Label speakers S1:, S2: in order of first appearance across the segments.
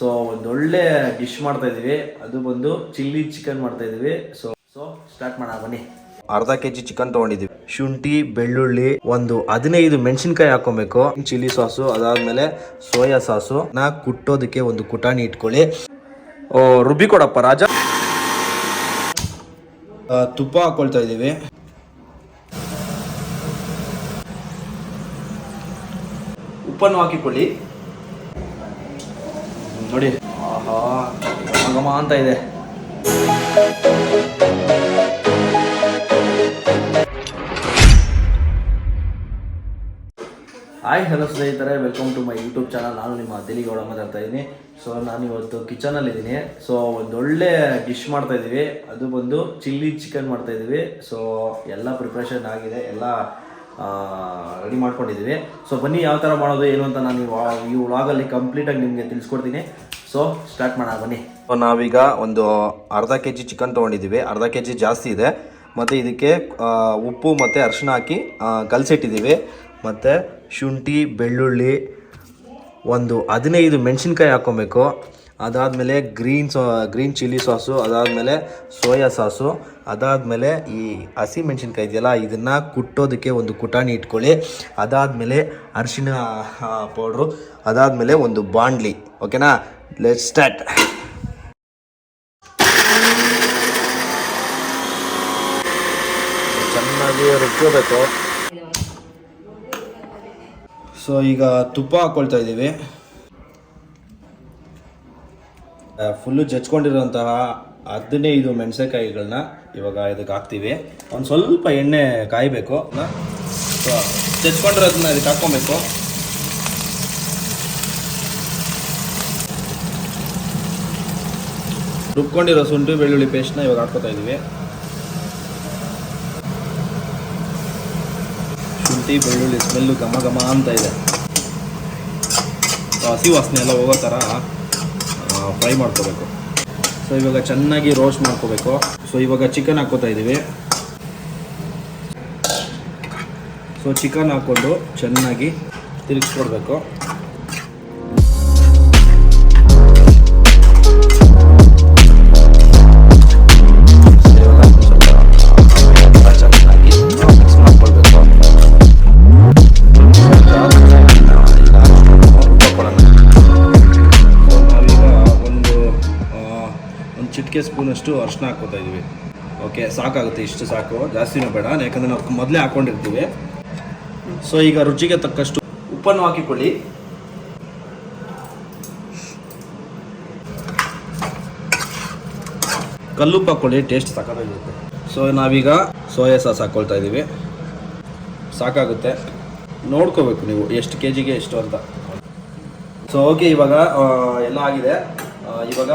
S1: So ಒಂದೊಳ್ಳೆ dish ಮಾಡ್ತಾ ಇದೀವಿ ಅದು ಬಂದು ಚಿಲ್ಲಿ ಚಿಕನ್ ಮಾಡ್ತಾ ಇದೀವಿ ಸೊ ಸೊ ಸ್ಟಾರ್ಟ್ ಮಾಡೋಣ, ಬನ್ನಿ. ಅರ್ಧ ಕೆ ಜಿ ಚಿಕನ್ ತೊಗೊಂಡಿದ್ದೀವಿ. ಶುಂಠಿ, ಬೆಳ್ಳುಳ್ಳಿ, ಒಂದು ಹದಿನೈದು ಮೆಣಸಿನ್ಕಾಯಿ ಹಾಕೊಬೇಕು ಚಿಲ್ಲಿ ಸಾಸು, ಅದಾದ್ಮೇಲೆ ಸೋಯಾ ಸಾಸು. ನಾ ಕುಟ್ಟೋದಕ್ಕೆ ಒಂದು ಕುಟಾಣಿ ಇಟ್ಕೊಳ್ಳಿ. ಓ, ರುಬ್ಬಿ ಕೊಡಪ್ಪ, ರಾಜ. ತುಪ್ಪ ಹಾಕೊಳ್ತಾ ಇದ್ದೀವಿ. ಉಪ್ಪನ್ನು ಹಾಕಿಕೊಳ್ಳಿ. ನೋಡಿ. ಆಹಾ ಅಂತ ಇದೆ. ಹಾಯ್, ಹಲೋ ಸ್ನೇಹಿತರೆ welcome to my YouTube channel ನಾನು ನಿಮ್ಮ ದಿಲಿಗೌಡ ಮಾತಾಡ್ತಾ ಇದ್ದೀನಿ ಸೊ ನಾನು ಇವತ್ತು ಕಿಚನಲ್ಲಿ ಇದ್ದೀನಿ ಸೊ ಒಂದೊಳ್ಳೆ ಡಿಶ್ ಮಾಡ್ತಾ ಇದ್ದೀವಿ ಅದು ಬಂದು ಚಿಲ್ಲಿ ಚಿಕನ್ ಮಾಡ್ತಾ ಇದ್ದೀವಿ ಸೊ ಎಲ್ಲ ಪ್ರಿಪ್ರೇಷನ್ ಆಗಿದೆ. ಎಲ್ಲ ರೆಡಿ ಮಾಡ್ಕೊಂಡಿದ್ದೀವಿ. ಸೊ ಬನ್ನಿ ಯಾವ ಥರ ಮಾಡೋದು, ಏನು ಅಂತ ನಾನು ಈ ವ್ಲಾಗಲ್ಲಿ ಕಂಪ್ಲೀಟಾಗಿ ನಿಮಗೆ ತಿಳಿಸ್ಕೊಡ್ತೀನಿ. ಸೊ ಸ್ಟಾರ್ಟ್ ಮಾಡೋಣ, ಬನ್ನಿ. ಸೊ ನಾವೀಗ ಒಂದು ಅರ್ಧ ಕೆ ಜಿ ಚಿಕನ್ ತೊಗೊಂಡಿದ್ದೀವಿ. ಅರ್ಧ ಕೆ ಜಿ ಜಾಸ್ತಿ ಇದೆ. ಮತ್ತು ಇದಕ್ಕೆ ಉಪ್ಪು ಮತ್ತು ಅರಿಶಿನ ಹಾಕಿ ಕಲಸಿಟ್ಟಿದ್ದೀವಿ. ಮತ್ತು ಶುಂಠಿ, ಬೆಳ್ಳುಳ್ಳಿ, ಒಂದು ಹದಿನೈದು ಮೆಣಸಿನ್ಕಾಯಿ ಹಾಕ್ಕೊಬೇಕು. ಅದಾದಮೇಲೆ ಗ್ರೀನ್ ಸಾ ಗ್ರೀನ್ ಚಿಲ್ಲಿ ಸಾಸು ಅದಾದಮೇಲೆ ಸೋಯಾ ಸಾಸು ಅದಾದಮೇಲೆ ಈ ಹಸಿ ಮೆಣಸಿನ್ಕಾಯಿ ಇದೆಯಲ್ಲ, ಇದನ್ನು ಕುಟ್ಟೋದಕ್ಕೆ ಒಂದು ಕುಟಾಣಿ ಇಟ್ಕೊಳ್ಳಿ. ಅದಾದಮೇಲೆ ಅರಿಶಿನ ಪೌಡ್ರು ಅದಾದಮೇಲೆ ಒಂದು ಬಾಂಡ್ಲಿ. ಓಕೆನಾ ಲೆಟ್ ಸ್ಟಾರ್ಟ್ ಚೆನ್ನಾಗಿ ರುಬ್ಕೋಬೇಕು. ಸೊ ಈಗ ತುಪ್ಪ ಹಾಕ್ಕೊಳ್ತಾ ಇದ್ದೀವಿ. ಫುಲ್ಲು ಜಚ್ಕೊಂಡಿರೋಂತಹ ಹದಿನೈದು ಮೆಣಸಿನಕಾಯಿಗಳನ್ನ ಇವಾಗ ಇದಕ್ಕೆ ಹಾಕ್ತೀವಿ. ಒಂದು ಸ್ವಲ್ಪ ಎಣ್ಣೆ ಕಾಯಬೇಕು ಜಚ್ಕೊಂಡಿರೋದನ್ನ ಇದಕ್ಕೆ ಹಾಕ್ಕೊಬೇಕು. ರುಬ್ಕೊಂಡಿರೋ ಶುಂಠಿ, ಬೆಳ್ಳುಳ್ಳಿ ಪೇಸ್ಟ್ನ ಇವಾಗ ಹಾಕ್ಕೊತಾ ಇದ್ದೀವಿ ಶುಂಠಿ, ಬೆಳ್ಳುಳ್ಳಿ ಸ್ಮೆಲ್ಲು ಘಮ ಘಮ ಅಂತ ಇದೆ. ಹಸಿ ವಾಸನೆ ಎಲ್ಲ ಹೋಗೋ ಥರ ಫ್ರೈ ಮಾಡ್ಕೋಬೇಕು. ಸೊ ಇವಾಗ ಚೆನ್ನಾಗಿ ರೋಸ್ಟ್ ಮಾಡ್ಕೋಬೇಕು. ಸೊ ಇವಾಗ ಚಿಕನ್ ಹಾಕ್ಕೋತಾ ಇದ್ದೀವಿ ಸೊ ಚಿಕನ್ ಹಾಕ್ಕೊಂಡು ಚೆನ್ನಾಗಿ ತಿರುಗಿಸ್ಕೊಡ್ಬೇಕು. ಚಿಟಿಕೆ ಸ್ಪೂನಷ್ಟು ಅರಿಶಿನ ಹಾಕ್ಕೋತಾ ಇದ್ದೀವಿ. ಓಕೆ ಸಾಕಾಗುತ್ತೆ, ಇಷ್ಟು ಸಾಕು. ಜಾಸ್ತಿನೂ ಬೇಡ ಯಾಕಂದರೆ ನಾವು ಮೊದಲೇ ಹಾಕ್ಕೊಂಡಿರ್ತೀವಿ. ಸೊ ಈಗ ರುಚಿಗೆ ತಕ್ಕಷ್ಟು ಉಪ್ಪನ್ನು ಹಾಕಿಕೊಳ್ಳಿ. ಕಲ್ಲುಪ್ಪು ಹಾಕ್ಕೊಳ್ಳಿ ಟೇಸ್ಟ್ ಸಾಕಾಗಿರುತ್ತೆ ಸೊ ನಾವೀಗ ಸೋಯಾ ಸಾಸ್ ಹಾಕ್ಕೊಳ್ತಾ ಇದ್ದೀವಿ. ಸಾಕಾಗುತ್ತೆ. ನೋಡ್ಕೋಬೇಕು ನೀವು, ಎಷ್ಟು ಕೆ ಜಿಗೆ ಎಷ್ಟು ಅಂತ. ಸೊ ಓಕೆ ಇವಾಗ ಎಲ್ಲ ಆಗಿದೆ. ಇವಾಗ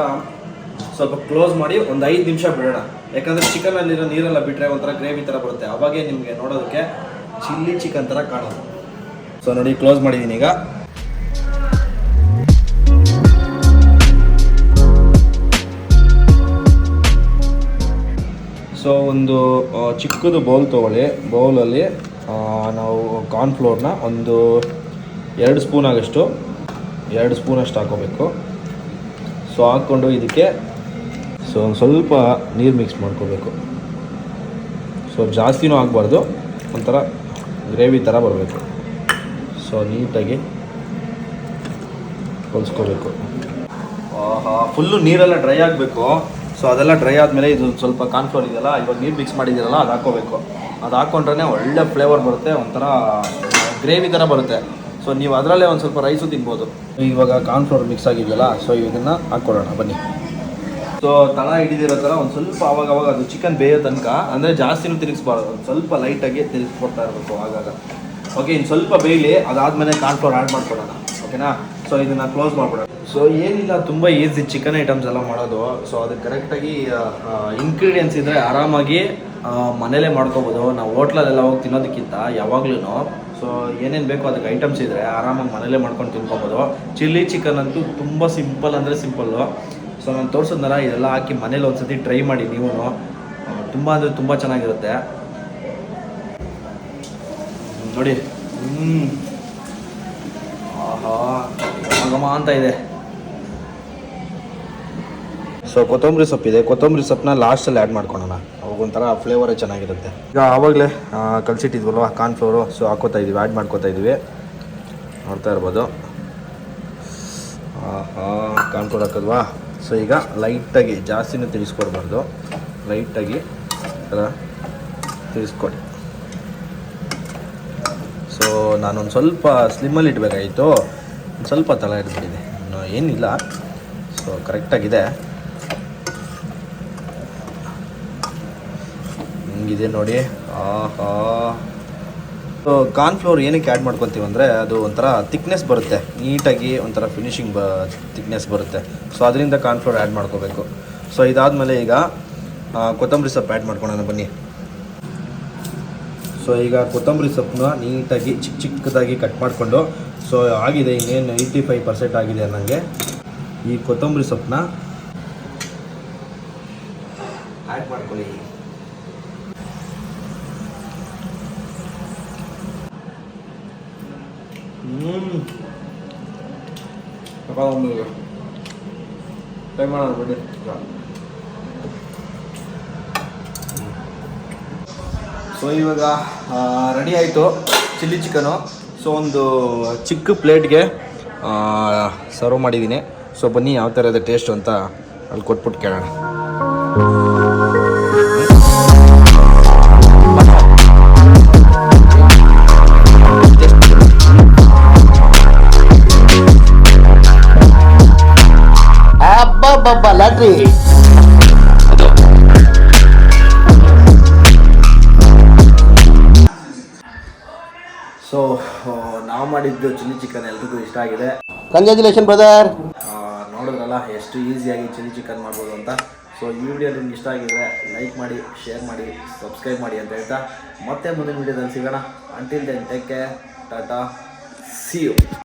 S1: ಸ್ವಲ್ಪ ಕ್ಲೋಸ್ ಮಾಡಿ ಒಂದು ಐದು ನಿಮಿಷ ಬಿಡೋಣ. ಯಾಕಂದರೆ ಚಿಕನಲ್ಲಿರೋ ನೀರೆಲ್ಲ ಬಿಟ್ಟರೆ ಒಂಥರ ಗ್ರೇವಿ ಥರ ಬರುತ್ತೆ. ಅವಾಗೇ ನಿಮಗೆ ನೋಡೋದಕ್ಕೆ ಚಿಲ್ಲಿ ಚಿಕನ್ ಥರ ಕಾಣೋದು. ಸೊ ನೋಡಿ ಕ್ಲೋಸ್ ಮಾಡಿದ್ದೀನಿ ಈಗ. ಸೊ ಒಂದು ಚಿಕ್ಕದು ಬೌಲ್ ತೊಗೊಳ್ಳಿ. ಬೌಲಲ್ಲಿ ನಾವು ಕಾರ್ನ್ಫ್ಲೋರ್ನ ಒಂದು ಎರಡು ಸ್ಪೂನ್ ಆಗಷ್ಟು, ಎರಡು ಸ್ಪೂನಷ್ಟು ಹಾಕೋಬೇಕು. ಸೊ ಹಾಕ್ಕೊಂಡು ಇದಕ್ಕೆ ಸೊ ಒಂದು ಸ್ವಲ್ಪ ನೀರು ಮಿಕ್ಸ್ ಮಾಡ್ಕೋಬೇಕು. ಸೊ ಜಾಸ್ತಿನೂ ಆಗಬಾರ್ದು. ಒಂಥರ ಗ್ರೇವಿ ಥರ ಬರಬೇಕು. ಸೊ ನೀಟಾಗಿ ಹೊಲಿಸ್ಕೋಬೇಕು. ಫುಲ್ಲು ನೀರೆಲ್ಲ ಡ್ರೈ ಆಗಬೇಕು. ಸೊ ಅದೆಲ್ಲ ಡ್ರೈ ಆದಮೇಲೆ ಇದು ಸ್ವಲ್ಪ ಕಾನ್ಫ್ಲೋರ್ ಇದೆಯಲ್ಲ ಇವಾಗ ನೀರು ಮಿಕ್ಸ್ ಮಾಡಿದ್ದೀರಲ್ಲ ಅದು ಹಾಕೋಬೇಕು ಅದು ಹಾಕ್ಕೊಂಡ್ರೆ ಒಳ್ಳೆ ಫ್ಲೇವರ್ ಬರುತ್ತೆ ಒಂಥರ ಗ್ರೇವಿ ಥರ ಬರುತ್ತೆ. ಸೊ ನೀವು ಅದರಲ್ಲೇ ಒಂದು ಸ್ವಲ್ಪ ರೈಸು ತಿನ್ಬೋದು. ಇವಾಗ ಕಾರ್ನ್ಫ್ಲೋರ್ ಮಿಕ್ಸ್ ಆಗಿದೆಯಲ್ಲ ಸೊ ಇದನ್ನು ಹಾಕ್ಕೊಡೋಣ ಬನ್ನಿ. ಸೊ ತಳ ಹಿಡಿದಿರೋ ಥರ ಒಂದು ಸ್ವಲ್ಪ ಅವಾಗ ಅವಾಗ ಅದು ಚಿಕನ್ ಬೇಯೋ ತನಕ, ಅಂದರೆ ಜಾಸ್ತಿನೂ ತಿರುಗಿಸ್ಬಾರ್ದು ಒಂದು ಸ್ವಲ್ಪ ಲೈಟಾಗಿ ತಿರುಗಿಸ್ಕೊಡ್ತಾ ಇರಬೇಕು ಆಗಾಗ. ಓಕೆ ಇನ್ನು ಸ್ವಲ್ಪ ಬೇಯಲಿ, ಅದಾದಮೇಲೆ ಕಾರ್ನ್ಫ್ಲೋರ್ ಆ್ಯಡ್ ಮಾಡ್ಕೊಡೋಣ ಓಕೆನಾ ಸೊ ಇದನ್ನು ಕ್ಲೋಸ್ ಮಾಡ್ಬಿಡೋಣ. ಸೊ ಏನಿಲ್ಲ, ತುಂಬ ಈಸಿ ಚಿಕನ್ ಐಟಮ್ಸ್ ಎಲ್ಲ ಮಾಡೋದು. ಸೊ ಅದಕ್ಕೆ ಕರೆಕ್ಟಾಗಿ ಇಂಗ್ರೀಡಿಯೆಂಟ್ಸ್ ಇದ್ದರೆ ಆರಾಮಾಗಿ ಮನೇಲೆ ಮಾಡ್ಕೋಬೋದು. ನಾವು ಹೋಟ್ಲಲ್ಲೆಲ್ಲ ಹೋಗಿ ತಿನ್ನೋದಕ್ಕಿಂತ ಯಾವಾಗ್ಲೂ ಸೊ ಏನೇನು ಬೇಕೋ ಅದಕ್ಕೆ ಐಟಮ್ಸ್ ಇದ್ದರೆ ಆರಾಮಾಗಿ ಮನೇಲೇ ಮಾಡ್ಕೊಂಡು ತಿನ್ಕೊಬೋದು. ಚಿಲ್ಲಿ ಚಿಕನ್ ಅಂತೂ ತುಂಬ ಸಿಂಪಲ್ ಅಂದರೆ ಸಿಂಪಲ್ಲು ಸೊ ನಾನು ತೋರಿಸಿದ್ನಲ್ಲ ಇದೆಲ್ಲ ಹಾಕಿ ಮನೇಲಿ ಒಂದು ಸತಿ ಟ್ರೈ ಮಾಡಿ ನೀವು ತುಂಬ ಅಂದರೆ ತುಂಬ ಚೆನ್ನಾಗಿರುತ್ತೆ. ನೋಡಿ. ಹ್ಞೂ ಆಹಾ ಗಮ ಅಂತ ಇದೆ. ಸೊ ಕೊತ್ತಂಬರಿ ಸೊಪ್ಪಿದೆ ಕೊತ್ತಂಬರಿ ಸೊಪ್ಪನ್ನ ಲಾಸ್ಟಲ್ಲಿ ಆ್ಯಡ್ ಮಾಡ್ಕೊಳೋಣ. ಅವಾಗ ಒಂಥರ ಫ್ಲೇವರೇ ಚೆನ್ನಾಗಿರುತ್ತೆ. ಈಗ ಆವಾಗಲೇ ಕಲಸಿಟ್ಟಿದ್ವಲ್ವ ಕಾರ್ನ್ ಫ್ಲೋರು ಸೊ ಹಾಕೋತಾ ಇದ್ದೀವಿ ಆ್ಯಡ್ ಮಾಡ್ಕೋತಾ ಇದ್ದೀವಿ ನೋಡ್ತಾ ಇರ್ಬೋದು. ಕಾರ್ನ್ಫ್ಲೋರ್ ಹಾಕಿದ್ವಾ? ಸೊ ಈಗ ಲೈಟಾಗಿ ಜಾಸ್ತಿನೂ ತಿಳಿಸ್ಕೊಡ್ಬಾರ್ದು. ಲೈಟಾಗಿ ಥರ ತಿಳಿಸ್ಕೊಡಿ. ಸೊ ನಾನೊಂದು ಸ್ವಲ್ಪ ಸ್ಲಿಮ್ಮಲ್ಲಿ ಇಡಬೇಕಾಯಿತು. ಒಂದು ಸ್ವಲ್ಪ ತಲ ಇಟ್ಬಿಟ್ಟಿದೆ ಇನ್ನು ಏನಿಲ್ಲ. ಸೊ ಕರೆಕ್ಟಾಗಿದೆ ಹಿಂಗಿದೆ ನೋಡಿ? ಆಹಾ. ಸೊ ಕಾರ್ನ್ಫ್ಲೋರ್ ಏನಕ್ಕೆ ಆ್ಯಡ್ ಮಾಡ್ಕೊತೀವಿ ಅಂದರೆ ಅದು ಒಂಥರ ತಿಕ್ನೆಸ್ ಬರುತ್ತೆ. ನೀಟಾಗಿ ಒಂಥರ ಫಿನಿಶಿಂಗ್ ಬ ತಿಕ್ನೆಸ್ ಬರುತ್ತೆ. ಸೊ ಅದರಿಂದ ಕಾರ್ನ್ ಫ್ಲೋರ್ ಆ್ಯಡ್ ಮಾಡ್ಕೋಬೇಕು. ಸೊ ಇದಾದಮೇಲೆ ಈಗ ಕೊತ್ತಂಬರಿ ಸೊಪ್ಪು ಆ್ಯಡ್ ಮಾಡ್ಕೊಳೋಣ ಬನ್ನಿ. ಸೊ ಈಗ ಕೊತ್ತಂಬರಿ ಸೊಪ್ಪನ್ನ ನೀಟಾಗಿ ಚಿಕ್ಕ ಚಿಕ್ಕದಾಗಿ ಕಟ್ ಮಾಡಿಕೊಂಡು ಸೊ ಆಗಿದೆ, ಇನ್ನೇನು ಏಯ್ಟಿ ಫೈವ್ ಪರ್ಸೆಂಟ್ ಆಗಿದೆ ನನಗೆ ಈ ಕೊತ್ತಂಬರಿ ಸೊಪ್ಪನ್ನ ಆ್ಯಡ್ ಮಾಡ್ಕೊಳ್ಳಿ. ಸೊ ಇವಾಗ ರೆಡಿ ಆಯಿತು ಚಿಲ್ಲಿ ಚಿಕನು ಸೊ ಒಂದು ಚಿಕ್ಕ ಪ್ಲೇಟ್ಗೆ ಸರ್ವ್ ಮಾಡಿದ್ದೀನಿ. ಸೊ ಬನ್ನಿ, ಯಾವ ಥರ ಇದೆ ಟೇಸ್ಟ್ ಅಂತ ಅಲ್ಲಿ ಕೊಟ್ಬಿಟ್ಟು ಕೇಳೋಣ.
S2: ಅಬ್ಬಬ್ಬಬ್ಬ ಲಾಟ್ರಿ
S1: ಸೊ ನಾವು ಮಾಡಿದ್ದು ಚಿಲ್ಲಿ ಚಿಕನ್ ಎಲ್ರಿಗೂ ಇಷ್ಟ ಆಗಿದೆ.
S2: ಕಂಗ್ರ್ಯಾಚುಲೇಷನ್ ಬ್ರದರ್
S1: ನೋಡಿದ್ರಲ್ಲ ಎಷ್ಟು ಈಸಿಯಾಗಿ ಚಿಲ್ಲಿ ಚಿಕನ್ ಮಾಡ್ಬೋದು ಅಂತ. ಸೊ ಈ ವಿಡಿಯೋ ನಿಮ್ಗೆ ಇಷ್ಟ ಆಗಿದ್ರೆ ಲೈಕ್ ಮಾಡಿ ಶೇರ್ ಮಾಡಿ ಸಬ್ಸ್ಕ್ರೈಬ್ ಮಾಡಿ ಅಂತ ಹೇಳ್ತಾ ಮತ್ತೆ ಮುಂದಿನ ವಿಡಿಯೋದಲ್ಲಿ ಸಿಗೋಣ. Until then take care tata see you